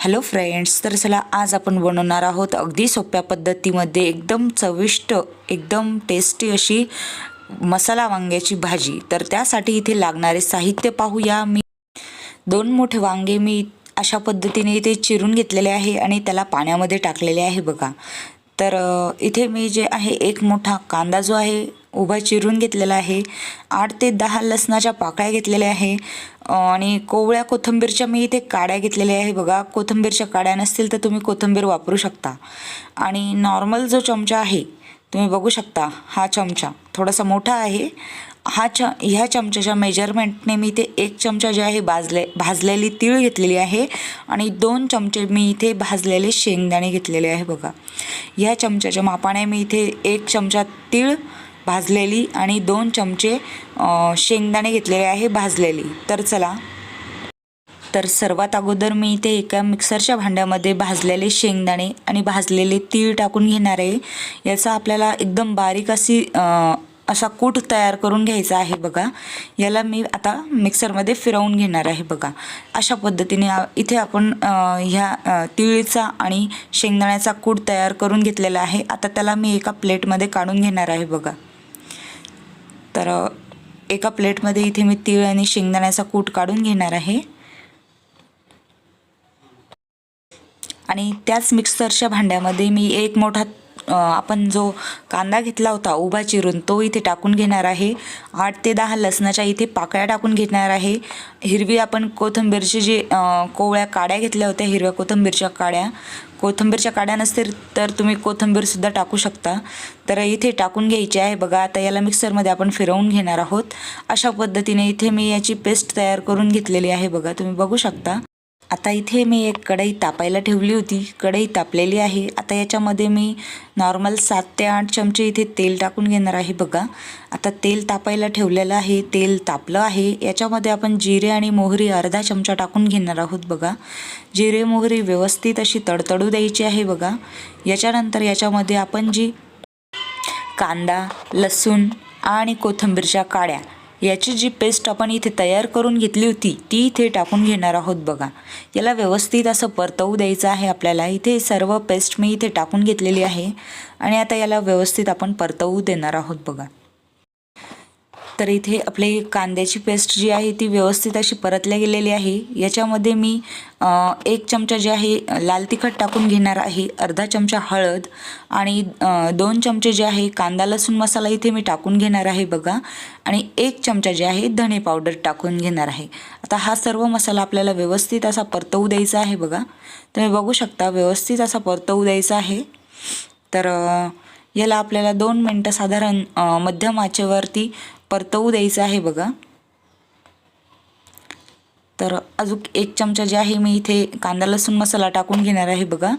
Hello friends तर चला आज आपण बनवणार आहोत अगदी सोप्या पद्धतीमध्ये एकदम चविष्ट एकदम टेस्टी अशी मसाला वांग्याची भाजी. तर त्यासाठी इथे लागणारे साहित्य पाहूया मी. दोन मोठे वांगे मी अशा पद्धतीने इथे चिरून घेतलेले आहे आणि त्याला पाण्यामध्ये टाकलेले आहे बघा. तर इथे मी जे आहे एक मोठा कांदा जो आहे उभा चिरून घेतलेला आहे. आठ ते दहा लसणाच्या पाकळ्या घेतलेल्या आहे. आणि कोवळ्या कोथिंबीरच्या मी इथे काड्या घेतलेल्या आहे. बघा कोथिंबीरच्या काड्या नसतील तर तुम्ही कोथिंबीर वापरू शकता. आणि नॉर्मल जो चमचा आहे तुम्ही बघू शकता हा चमचा. थोडासा मोठा आहे. हा च ह्या चमच्याच्या मेजरमेंटने मी इथे एक चमचा जे आहे भाजले भाजलेली तीळ घेतलेली आहे आणि दोन चमचे मी इथे भाजलेले शेंगदाणे घेतलेले आहे बघा. ह्या चमच्याच्या मापाने मी इथे एक चमचा तीळ भाजलेली आणि दोन चमचे शेंगदाणे घेतलेले आहे भाजलेली. तर चला. तर सर्वात अगोदर मी इथे एका मिक्सरच्या भांड्यामध्ये भाजलेले शेंगदाणे आणि भाजलेले तीळ टाकून घेणार आहे. याचा आपल्याला एकदम बारीक अशी असा कूट तयार करून घ्यायचा आहे बघा. याला मी आता मिक्सरमध्ये फिरवून घेणार आहे बघा. अशा पद्धतीने इथे आपण ह्या तिळीचा आणि शेंगदाण्याचा कूट तयार करून घेतलेला आहे. आता त्याला मी एका प्लेटमध्ये काढून घेणार आहे बघा. तर एका प्लेटमध्ये इथे मी तीळ आणि शेंगदाण्याचा कूट काढून घेणार आहे. आणि त्याच मिक्सरच्या भांड्यामध्ये मी एक मोठा आपण जो कांदा घेतला होता उभा चिरून तो इथे टाकून घेणार आहे. आठ ते दहा लसणाच्या इथे पाकळ्या टाकून घेणार आहे. हिरवी आपण कोथंबीरची जी कोवळ्या काड्या घेतल्या होत्या हिरव्या कोथिंबीरच्या काड्या. कोथिंबीरच्या काड्या नसतील तर तुम्ही कोथिंबीरसुद्धा टाकू शकता. तर इथे टाकून घ्यायची आहे. बघा आता याला मिक्सरमध्ये आपण फिरवून घेणार आहोत. अशा पद्धतीने इथे मी याची पेस्ट तयार करून घेतलेली आहे. बघा तुम्ही बघू शकता. आता इथे मी एक कढई तापायला ठेवली होती. कढई तापलेली आहे. आता याच्यामध्ये मी नॉर्मल सात ते आठ चमचे इथे तेल टाकून घेणार आहे बघा. आता तेल तापायला ठेवलेलं आहे. तेल तापलं आहे. याच्यामध्ये आपण जिरे आणि मोहरी अर्धा चमचा टाकून घेणार आहोत बघा. जिरे मोहरी व्यवस्थित अशी तडतडू द्यायची आहे बघा. याच्यानंतर याच्यामध्ये आपण जी कांदा लसूण आणि कोथिंबीरच्या काड्या याची जी पेस्ट आपण इथे तयार करून घेतली होती ती इथे टाकून घेणार आहोत बघा. याला व्यवस्थित असं परतवू द्यायचं आहे आपल्याला. इथे सर्व पेस्ट मी इथे टाकून घेतलेली आहे. आणि आता याला व्यवस्थित आपण परतवू देणार आहोत बघा. तर इथे आपली कांद्याची पेस्ट जी आहे ती व्यवस्थित अशी परतल्या गेलेली आहे. याच्यामध्ये मी एक चमचा जे आहे लाल तिखट टाकून घेणार आहे अर्धा चमचा हळद आणि दोन चमचे जे आहे कांदा लसूण मसाला इथे मी टाकून घेणार आहे बघा. आणि एक चमचा जे आहे धणे पावडर टाकून घेणार आहे. आता हा सर्व मसाला आपल्याला व्यवस्थित असा परतवू द्यायचा आहे बघा. तुम्ही बघू शकता व्यवस्थित असा परतवू द्यायचा आहे. तर याला आपल्याला दोन मिनटं साधारण मध्यम आचेवरती परतवू द्यायचं आहे बघा. तर अजून एक चमचा जे आहे मी इथे कांदा लसूण मसाला टाकून घेणार आहे बघा.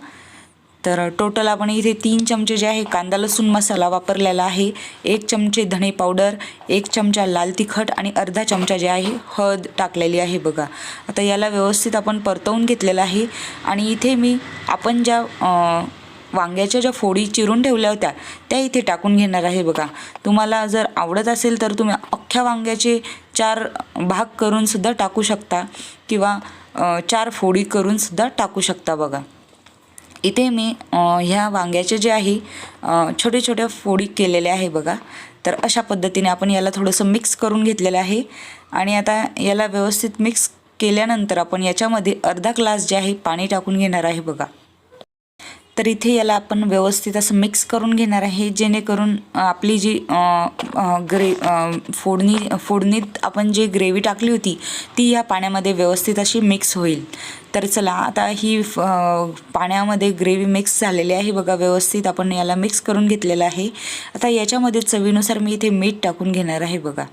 तर टोटल आपण इथे तीन चमचे जे आहे कांदा लसूण मसाला वापरलेला आहे. एक चमचे धणे पावडर एक चमचा लाल तिखट आणि अर्धा चमचा जे आहे हळद टाकलेली आहे बघा. आता याला व्यवस्थित आपण परतवून घेतलेलं आहे. आणि इथे मी आपण ज्या वांग्याच्या ज्या फोडी चिरून ठेवल्या होत्या त्या इथे टाकून घेणार आहे बघा. तुम्हाला जर आवडत असेल तर तुम्ही अख्ख्या वांग्याचे चार भाग करूनसुद्धा टाकू शकता किंवा चार फोडी करूनसुद्धा टाकू शकता बघा. इथे मी ह्या वांग्याचे जे आहे अ, छोटे छोट्या फोडी केलेल्या आहे बघा. तर अशा पद्धतीने आपण याला थोडंसं मिक्स करून घेतलेलं आहे. आणि आता याला व्यवस्थित मिक्स केल्यानंतर आपण याच्यामध्ये अर्धा ग्लास जे आहे पाणी टाकून घेणार आहे बघा. तर इथे याला आपण व्यवस्थित असं मिक्स करून घेणार आहे जेणेकरून आपली जी ग्रे फोडणी फोडणीत आपण जी ग्रेव्ही टाकली होती ती या पाण्यामध्ये व्यवस्थित अशी मिक्स होईल. तर चला आता ही फ- पाण्यामध्ये ग्रेव्ही मिक्स झालेली आहे बघा व्यवस्थित आपण याला मिक्स करून घेतलेलं आहे. आता याच्यामध्ये चवीनुसार मी इथे मीठ टाकून घेणार आहे बघा.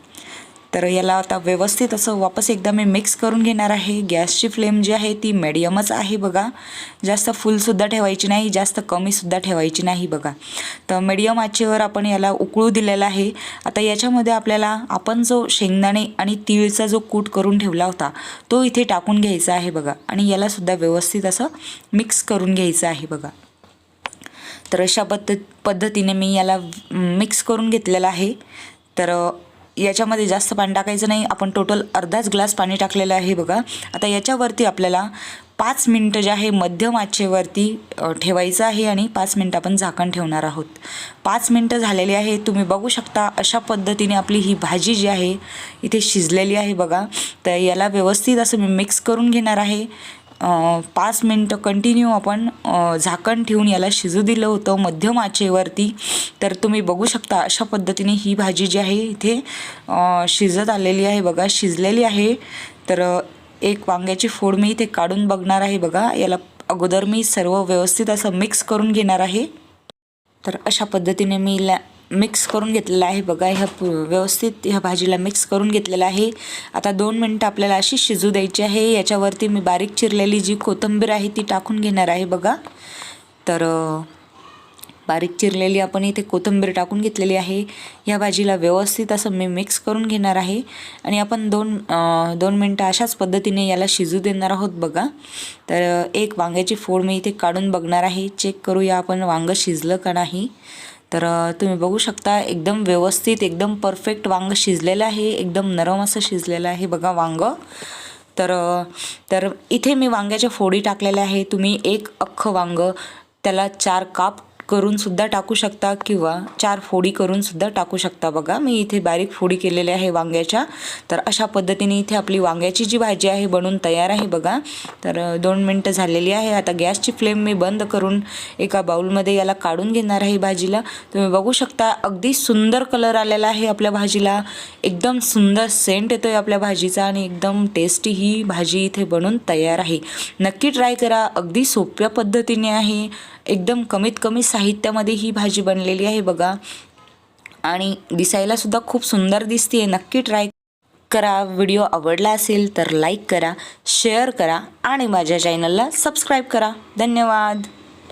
तर याला आता व्यवस्थित असं वापस एकदा मी मिक्स करून घेणार आहे. गॅसची फ्लेम जी आहे ती मीडियमच आहे बघा. जास्त फुलसुद्धा ठेवायची नाही जास्त कमीसुद्धा ठेवायची नाही बघा. तर मीडियम आचेवर आपण याला उकळू दिलेला आहे. आता याच्यामध्ये आपल्याला आपण जो शेंगदाणे आणि तीळचा जो कूट करून ठेवला होता तो इथे टाकून घ्यायचा आहे बघा. आणि यालासुद्धा व्यवस्थित असं मिक्स करून घ्यायचं आहे बघा. तर अशा पद्धत पद्धतीने मी याला मिक्स करून घेतलेलं आहे. तर याच्यामध्ये जास्त पाणी टाकायचं नाही. आपण टोटल अर्धाच ग्लास पाणी टाकलेलं आहे बघा. आता याच्यावरती आपल्याला पाच मिनटं जे आहे मध्यम आचेवरती ठेवायचं आहे आणि पाच मिनटं आपण झाकण ठेवणार आहोत. पाच मिनटं झालेली आहे. तुम्ही बघू शकता अशा पद्धतीने आपली ही भाजी जी आहे इथे शिजलेली आहे बघा. तर याला व्यवस्थित असं मी मिक्स करून घेणार आहे. पाच मिनटं कंटिन्यू आपण झाकण ठेवून याला शिजू दिलं होतं मध्यम आचेवरती. तर तुम्ही बघू शकता अशा पद्धतीने ही भाजी जी आहे इथे शिजत आलेली आहे बघा शिजलेली आहे. तर एक वांग्याची फोड मी इथे काढून बघणार आहे बघा. याला अगोदर मी सर्व व्यवस्थित असं मिक्स करून घेणार आहे. तर अशा पद्धतीने मी लॅ मिक्स करून घेतलेला आहे. बघा ह्या व्यवस्थित ह्या भाजीला मिक्स करून घेतलेलं आहे. आता दोन मिनटं आपल्याला अशी शिजू द्यायची आहे. याच्यावरती मी बारीक चिरलेली जी कोथिंबीर आहे ती टाकून घेणार आहे. बघा. तर बारीक चिरलेली आपण इथे कोथिंबीर टाकून घेतलेली आहे. ह्या भाजीला व्यवस्थित असं मी मिक्स करून घेणार आहे. आणि आपण दोन दोन मिनटं अशाच पद्धतीने याला शिजू देणार आहोत. बघा. तर एक वांग्याची फोड मी इथे काढून बघणार आहे. चेक करूया आपण वांगं शिजलं का नाही. तर तुम्ही बघू शकता एकदम व्यवस्थित एकदम परफेक्ट वांग शिजलेलं आहे एकदम नरम असं शिजलेलं आहे बघा वांग. तर तर इथे मी वांग्याच्या फोडी टाकलेल्या आहे. तुम्ही एक अख्खं वांग त्याला चार काप करूनसुद्धा टाकू शकता किंवा चार फोडी करूनसुद्धा टाकू शकता बघा. मी इथे बारीक फोडी केलेल्या आहे वांग्याच्या. तर अशा पद्धतीने इथे आपली वांग्याची जी भाजी आहे बनून तयार आहे बघा. तर दोन मिनटं झालेली आहे. आता गॅसची फ्लेम मी बंद करून एका बाउलमध्ये याला काढून घेणार आहे भाजीला. तुम्ही बघू शकता अगदी सुंदर कलर आलेला आहे आपल्या भाजीला. एकदम सुंदर सेंट येतो आहे आपल्या भाजीचा आणि एकदम टेस्टी ही भाजी इथे बनून तयार आहे. नक्की ट्राय करा. अगदी सोप्या पद्धतीने आहे. एकदम कमीत कमी साहित्यामध्ये ही भाजी बनलेली आहे बघा. आणि दिसायलासुद्धा खूप सुंदर दिसते नक्की ट्राय करा. व्हिडिओ आवडला असेल तर लाईक करा शेअर करा आणि माझ्या चॅनलला सबस्क्राईब करा. धन्यवाद.